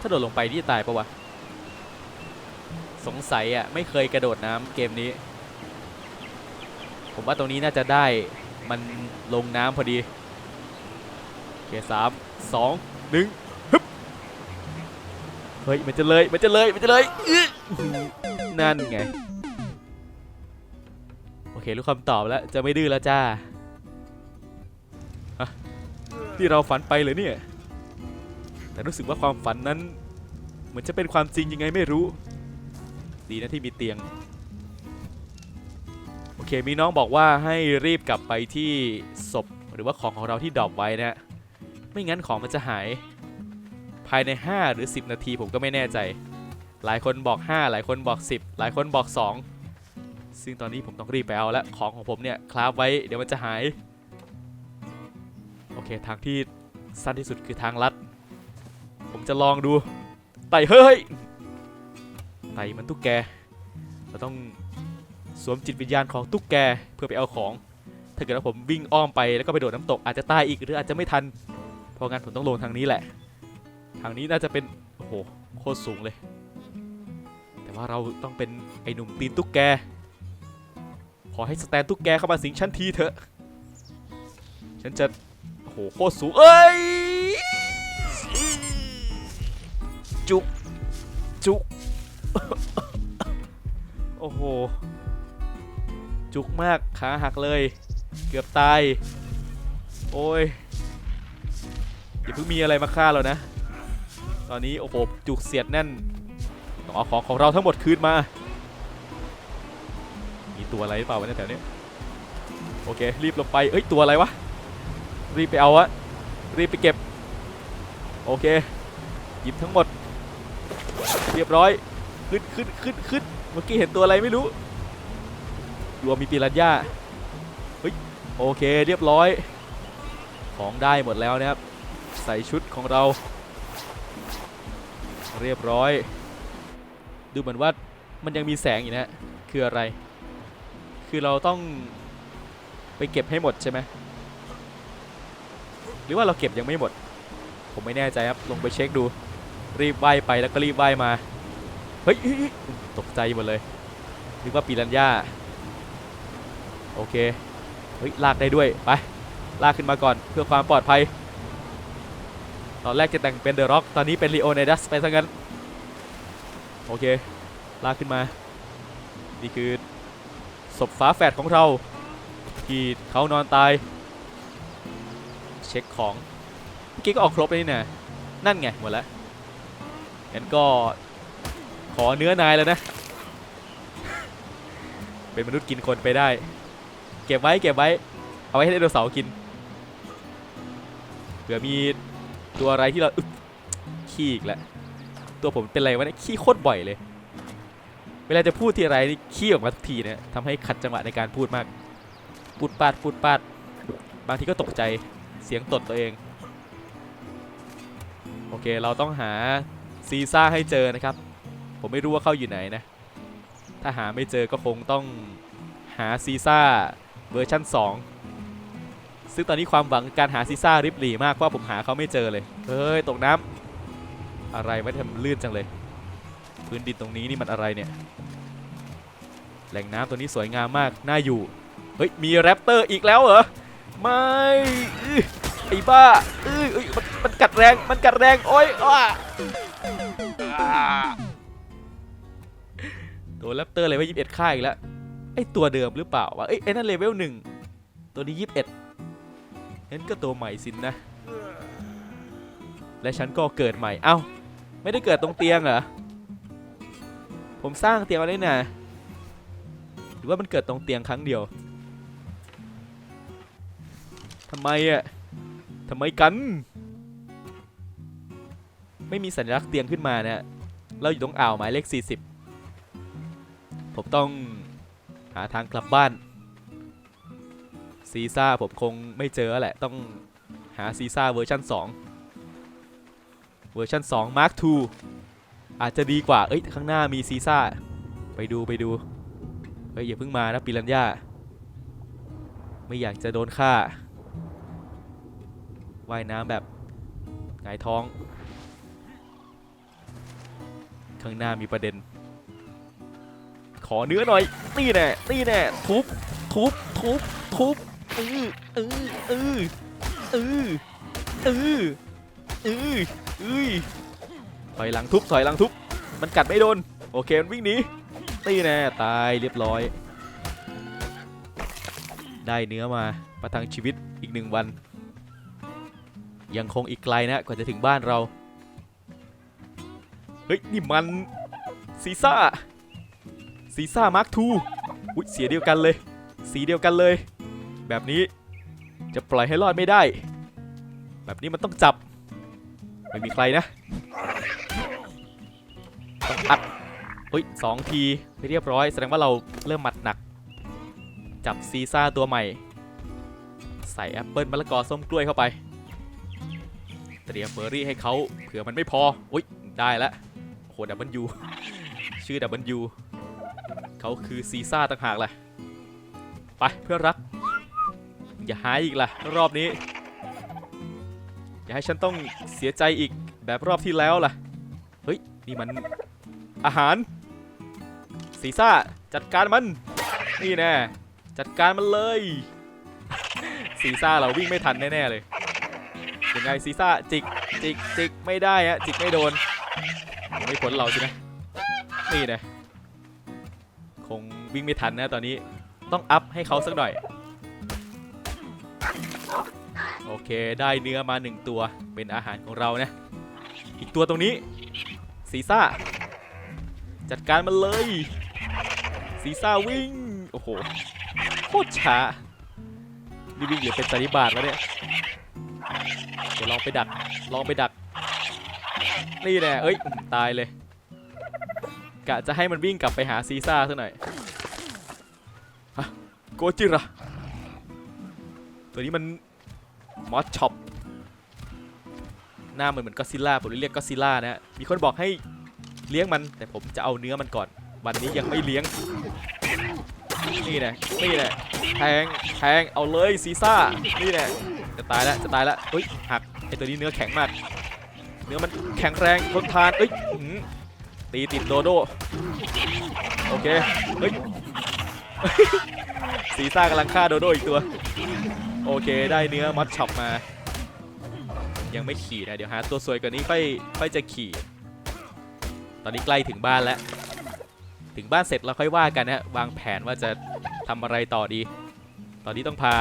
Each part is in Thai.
ถ้าโดดลงไปนี่ตายปะวะ สงสัยอะไม่เคยกระโดดน้ำเกมนี้ ผมว่าตรงนี้น่าจะได้มันลงน้ำพอดีโอเคสามสองหนึ่งฮึบเฮ้ยมันจะเลยมันจะเลยมันจะเลยนั่นไงโอเครู้คำตอบแล้วจะไม่ดื้อแล้วจ้าที่เราฝันไปเหรอเนี่ย แต่รู้สึกว่าความฝันนั้น เหมือนจะเป็นความจริงยังไงไม่รู้ ดีนะที่มีเตียง โอเคมีน้องบอกว่าให้รีบกลับไปที่ศพหรือว่าของของเราที่ดรอปไว้นะไม่งั้นของมันจะหาย ภายใน 5 หรือ 10 นาทีผมก็ไม่แน่ใจ หลายคนบอก 5 หลายคนบอก 10 หลายคนบอก 2 ซึ่งตอนนี้ผมต้องรีบไปเอาแล้วของของผมเนี่ยคราฟไว้เดี๋ยวมันจะหาย โอเคทางที่สั้นที่สุดคือทางลัด ผมจะลองดู ไต่เฮ้ย ไต่มันตุ๊กแก เราต้องสวมจิตวิญญาณของตุ๊กแกเพื่อไปเอาของ ถ้าเกิดว่าผมวิ่งอ้อมไปแล้วก็ไปโดดน้ำตกอาจจะตายอีกหรืออาจจะไม่ทัน เพราะงั้นผมต้องลงทางนี้แหละ ทางนี้น่าจะเป็น โอ้โห โคตรสูงเลย แต่ว่าเราต้องเป็นไอ้หนุ่มตีนตุ๊กแก ขอให้สแตนตุ๊กแกเข้ามาสิงฉันทีเถอะ ฉันจะ โอ้โห โคตรสูง เอ้ย จุกจุกโอ้โห จุกมากขาหักเลย เกือบตาย โอ้ยอย่าเพิ่งมีอะไรมาฆ่าเรานะ ตอนนี้โอ้โหจุกเสียดแน่นต้อของของเราทั้งหมดคืนมา มีตัวอะไรหรือเปล่าวะเนี่ยแถวนี้โอเค รีบลงไปเอ้ยตัวอะไรวะ รีบไปเอาวะ รีบไปเก็บ โอเค หยิบทั้งหมด เรียบร้อย ขึ้นขึ้นขึ้นขึ้นเมื่อกี้เห็นตัวอะไรไม่รู้รวมมีปีรัญญาเฮ้ยโอเคเรียบร้อย ของได้หมดแล้วนะครับ ใส่ชุดของเรา เรียบร้อย ดูเหมือนว่ามันยังมีแสงอยู่นะคืออะไร คือเราต้องไปเก็บให้หมดใช่ไหมหรือว่าเราเก็บยังไม่หมด ผมไม่แน่ใจครับ ลงไปเช็คดู รีบว่ายไปแล้วก็รีบว่ายมา เฮ้ยตกใจหมดเลยนึกว่าปีรัญญาโอเค เฮ้ย ลากได้ด้วย ไป ลากขึ้นมาก่อนเพื่อความปลอดภัย ตอนแรกจะแต่งเป็นเดอะร็อก ตอนนี้เป็นลีโอไนดัสไปซะงั้น โอเค ลากขึ้นมา นี่คือศพฝาแฝดของเรา ที่เขานอนตาย เช็คของ เมื่อกี้ก็ออกครบเลยนี่นะนั่นไง หมดแล้ว งั้นก็ขอเนื้อนายแล้วนะ เป็นมนุษย์กินคนไปได้ เก็บไว้เก็บไว้ เอาไว้ให้ไดโนเสาร์กิน เผื่อมีตัวอะไรที่เราขี้อีกแล้วตัวผมเป็นไรวะเนี่ยขี้โคตรบ่อยเลย เวลาจะพูดทีไรนี่ขี้ออกมาทุกทีเนี่ยทำให้ขัดจังหวะในการพูดมาก พูดปาดพูดปาด บางทีก็ตกใจเสียงตดตัวเอง โอเคเราต้องหา ซีซ่าให้เจอนะครับ ผมไม่รู้ว่าเขาอยู่ไหนนะ ถ้าหาไม่เจอก็คงต้องหาซีซ่าเวอร์ชั่น 2 ซึ่งตอนนี้ความหวังการหาซีซ่าริบหรี่มากเพราะว่าผมหาเขาไม่เจอเลย เฮ้ย ตกน้ำอะไรวะทำลื่นจังเลย พื้นดินตรงนี้นี่มันอะไรเนี่ย แหล่งน้ำตัวนี้สวยงามมาก น่าอยู่ เฮ้ย มีแรปเตอร์อีกแล้วเหรอ ไม่ไอ้บ้าเอ้ยมันมันกัดแรง มันกัดแรง โอ๊ยอ้า ตัวแรปเตอร์เลเวลยี่สิบเอ็ดค่าอีกแล้วไอตัวเดิมหรือเปล่าวะเอ้ไอ้นั่นเลเวลหนึ่งตัวนี้ยี่สิบเอ็ดงั้นก็ตัวใหม่สินนะ และฉันก็เกิดใหม่ เอ้า ไม่ได้เกิดตรงเตียงเหรอ ผมสร้างเตียงมาได้นะหรือว่ามันเกิดตรงเตียงครั้งเดียวทำไมอะทำไมกัน ไม่มีสัญลักษณ์เตียงขึ้นมานี่ย เราอยู่ตรงอ่าวหมายเลข 40 ผมต้องหาทางกลับบ้าน ซีซ่าผมคงไม่เจอแหละ ต้องหาซีซ่าเวอร์ชัน2 เวอร์ชัน2 Mark II อาจจะดีกว่า เอ้ย ข้างหน้ามีซีซ่า ไปดูไปดู เฮ้ย อย่าเพิ่งมานะปิรันย่า ไม่อยากจะโดนฆ่าว่ายน้ำแบบหงายท้อง ข้างหน้ามีประเด็น ขอเนื้อหน่อยนี่แน่นี่แน่ทุบทุบทุบทุบเออเออเออเออเออเออเอ้ยถอยหลังทุบถอยหลังทุบมันกัดไม่โดนโอเคมันวิ่งหนีนี่แน่ตายเรียบร้อย ได้เนื้อมาประทังชีวิตอีกหนึ่งวัน ยังคงอีกไกลนะกว่าจะถึงบ้านเรา เฮ้ยนี่มันซีซ่าซีซ่ามาร์คทูอุ้ยเสียเดียวกันเลย สีเดียวกันเลย แบบนี้จะปล่อยให้รอดไม่ได้ แบบนี้มันต้องจับ ไม่มีใครนะต้องอัดเฮ้ยสองทีเรียบร้อย แสดงว่าเราเริ่มหมัดหนัก จับซีซ่าตัวใหม่ ใส่แอปเปิลมะละกอส้มกล้วยเข้าไป เตรียมเบอร์รี่ให้เขาเผื่อมันไม่พออุ้ยได้แล้ว หดับเบิลยูชื่อดับเบิลยูเขาคือซีซ่าต่างหากแหละไปเพื่อรัก อย่าหายอีกล่ะ รอบนี้ อย่าให้ฉันต้องเสียใจอีกแบบรอบที่แล้วล่ะ เฮ้ย นี่มันอาหาร ซีซ่าจัดการมัน นี่แน่จัดการมันเลย ซีซ่าเราวิ่งไม่ทันแน่ๆเลยยังไงซีซ่าจิกจิกจิกไม่ได้ฮะจิกไม่โดน ไม่พ้นเราสินะนี่นะ คงวิ่งไม่ทันนะตอนนี้ ต้องอัพให้เขาสักหน่อย โอเค ได้เนื้อมาหนึ่งตัว เป็นอาหารของเรานะ อีกตัวตรงนี้ซีซ่า จัดการมันเลยซีซ่าวิ่ง โอ้โห โคตรช้านี่วิ่งเหลือเป็นสันนิบาตแล้วเนี่ย เดี๋ยวลองไปดัก ลองไปดัก นี่แน่เอ้ย ตายเลย กะจะให้มันวิ่งกลับไปหาซีซ่าซะหน่อยฮะโกจิระตัวนี้มันมอสช็อปหน้าเหมันเหมือนก็ซิล่าผมเรียกก็ซิล่านะฮะมีคนบอกให้เลี้ยงมัน แต่ผมจะเอาเนื้อมันก่อน วันนี้ยังไม่เลี้ยง นี่แน่นี่แน่แทงแทงเอาเลยซีซ่า นี่แน่จะตายแล้วจะตายแล้วเฮ้ยหักไอตัวนี้เนื้อแข็งมาก เนื้อมันแข็งแรงทนทานเอ้ยตีติดโดโดโอเคเฮ้ยซีซ่ากำลังฆ่าโดโดอีกตัว โอเคได้เนื้อมัดช็อปมา ยังไม่ขี่นะ เดี๋ยวหาตัวสวยกว่านี้ค่อยค่อยจะขี่ ตอนนี้ใกล้ถึงบ้านแล้ว ถึงบ้านเสร็จเราค่อยว่ากันนะวางแผนว่าจะทำอะไรต่อดี ตอนนี้ต้องพา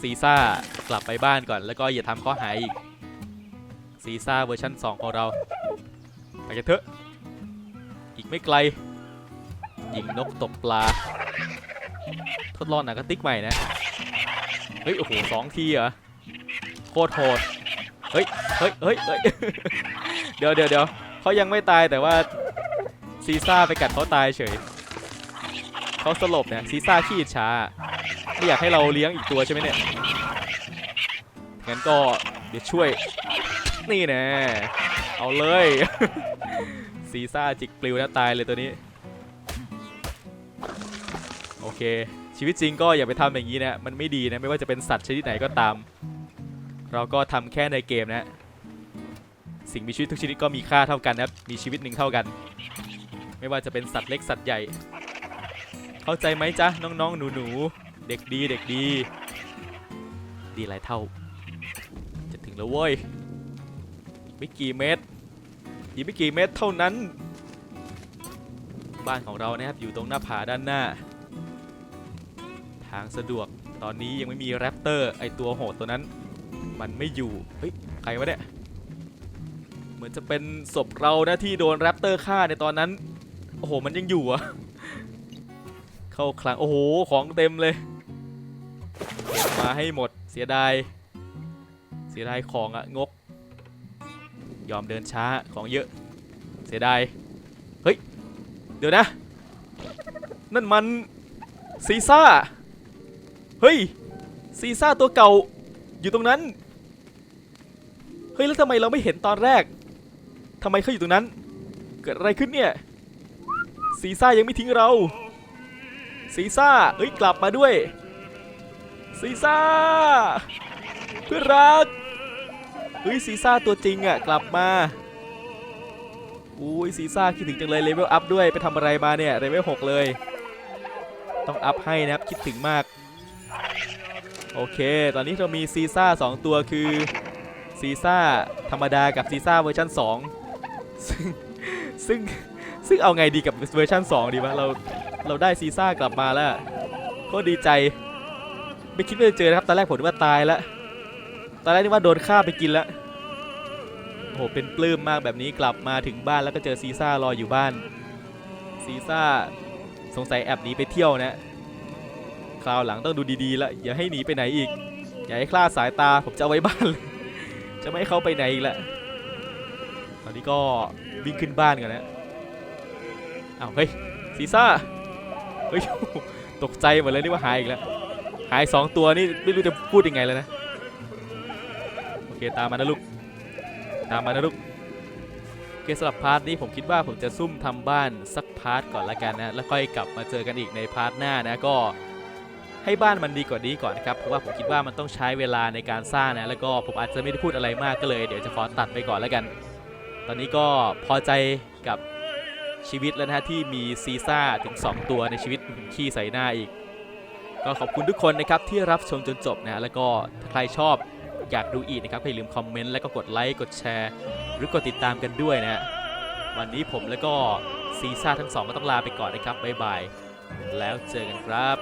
ซีซ่ากลับไปบ้านก่อน แล้วก็อย่าทำข้อหาอีก ซีซ่าเวอร์ชัน2 ของเราไปกันเถอะ อีกไม่ไกล ยิงนกตกปลา ทดลองหนังกระติกใหม่นะ เฮ้ย โอ้โหสองทีเหรอ โคตรโหด เฮ้ย เฮ้ย เฮ้ย เดี๋ยวเดี๋ยวเดี๋ยวเขายังไม่ตายแต่ว่าซีซ่าไปกัดเขาตายเฉย เขาสลบเนี่ยซีซ่าขี้อิจฉาไม่อยากให้เราเลี้ยงอีกตัวใช่ไหมเนี่ย งั้นก็ เดี๋ยวช่วย นี่แน่เอาเลย ซีซ่าจิกปลิวนะตายเลยตัวนี้ โอเค ชีวิตจริงก็อย่าไปทำอย่างนี้นะ มันไม่ดีนะ ไม่ว่าจะเป็นสัตว์ชนิดไหนก็ตาม เราก็ทำแค่ในเกมนะ สิ่งมีชีวิตทุกชนิดก็มีค่าเท่ากันนะมีชีวิตหนึ่งเท่ากัน ไม่ว่าจะเป็นสัตว์เล็กสัตว์ใหญ่ เข้าใจไหมจ๊ะน้องๆหนูๆเด็กดีเด็กดี ดีหลายเท่า งแล้วเว้ยไม่กี่เมตรอีกไม่กี่เมตรเท่านั้น บ้านของเรานะครับอยู่ตรงหน้าผาด้านหน้า ทางสะดวกตอนนี้ยังไม่มีแรปเตอร์ไอตัวโหดตัวนั้น มันไม่อยู่เฮ้ยใครวะเนี่ยเหมือนจะเป็นศพเรานะที่โดนแรปเตอร์ฆ่าในตอนนั้นโอ้โหมันยังอยู่อะเข้าคลังโอ้โหของเต็มเลยเก็บมาให้หมดเสียดาย เสียดายของอะงก ยอมเดินช้าของเยอะ เสียดาย เฮ้ย เดี๋ยวนะ นั่นมันซีซ่า เฮ้ย ซีซ่าตัวเก่าอยู่ตรงนั้น เฮ้ย แล้วทำไมเราไม่เห็นตอนแรก ทำไมเขาอยู่ตรงนั้น เกิดอะไรขึ้นเนี่ย ซีซ่ายังไม่ทิ้งเรา ซีซ่า เฮ้ย กลับมาด้วย ซีซ่าเพื่อนรัก เฮ้ยซีซ่าตัวจริงอะกลับมาอุ้ยซีซ่าคิดถึงจังเลยเลเวลอัพด้วยไปทำอะไรมาเนี่ยเลเวล6เลย ต้องอัพให้นะครับคิดถึงมาก โอเค ตอนนี้เรามีซีซ่า2ตัวคือซีซ่าธรรมดากับซีซ่าเวอร์ชัน2ซึ่งซึ่งซึ่งเอาไงดีกับเวอร์ชัน2 ดีวะเราเราได้ซีซ่ากลับมาแล้วก็ดีใจ ไม่คิดว่าจะเจอนะครับตอนแรกผมว่าตายแล้ว ตอนแรกนึกว่าโดนฆ่าไปกินแล้วโอ้โหเป็นปลื้มมากแบบนี้กลับมาถึงบ้านแล้วก็เจอซีซ่ารออยู่บ้าน ซีซ่าสงสัยแอบหนีไปเที่ยวนะ คราวหลังต้องดูดีๆแล้วอย่าให้หนีไปไหนอีก อย่าให้คลาดสายตาผมจะเอาไว้บ้านเลย จะไม่ให้เขาไปไหนอีกล้วตอนนี้ก็วิ่งขึ้นบ้านกันนะอ้าวเฮ้ยซีซ่าเฮ้ยตกใจหมดเลยนี่ว่าหายอีกแล้วหายสองตัวนี่ไม่รู้จะพูดยังไงแล้วนะ ตามมานะลูก ตามมานะลูกโอเคสำหรับพาร์ทนี้ผมคิดว่าผมจะซุ่มทำบ้านสักพาร์ทก่อนละกันนะ แล้วค่อยกลับมาเจอกันอีกในพาร์ทหน้านะก็ให้บ้านมันดีกว่านี้ก่อนนะครับ เพราะว่าผมคิดว่ามันต้องใช้เวลาในการสร้างนะ แล้วก็ผมอาจจะไม่ได้พูดอะไรมากก็เลย เดี๋ยวจะขอตัดไปก่อนแล้วกัน ตอนนี้ก็พอใจกับชีวิตแล้วนะฮะที่มีซีซ่าถึง 2 ตัวในชีวิตขี้ใส่หน้าอีก ก็ขอบคุณทุกคนนะครับที่รับชมจนจบนะ แล้วก็ถ้าใครชอบ อยากดูอีกนะครับอย่าลืมคอมเมนต์แล้วก็กดไลค์กดแชร์ หรือกดติดตามกันด้วยนะฮะวันนี้ผมแล้วก็ซีซ่าทั้งสองก็ต้องลาไปก่อนนะครับบ๊ายบายแล้วเจอกันครับ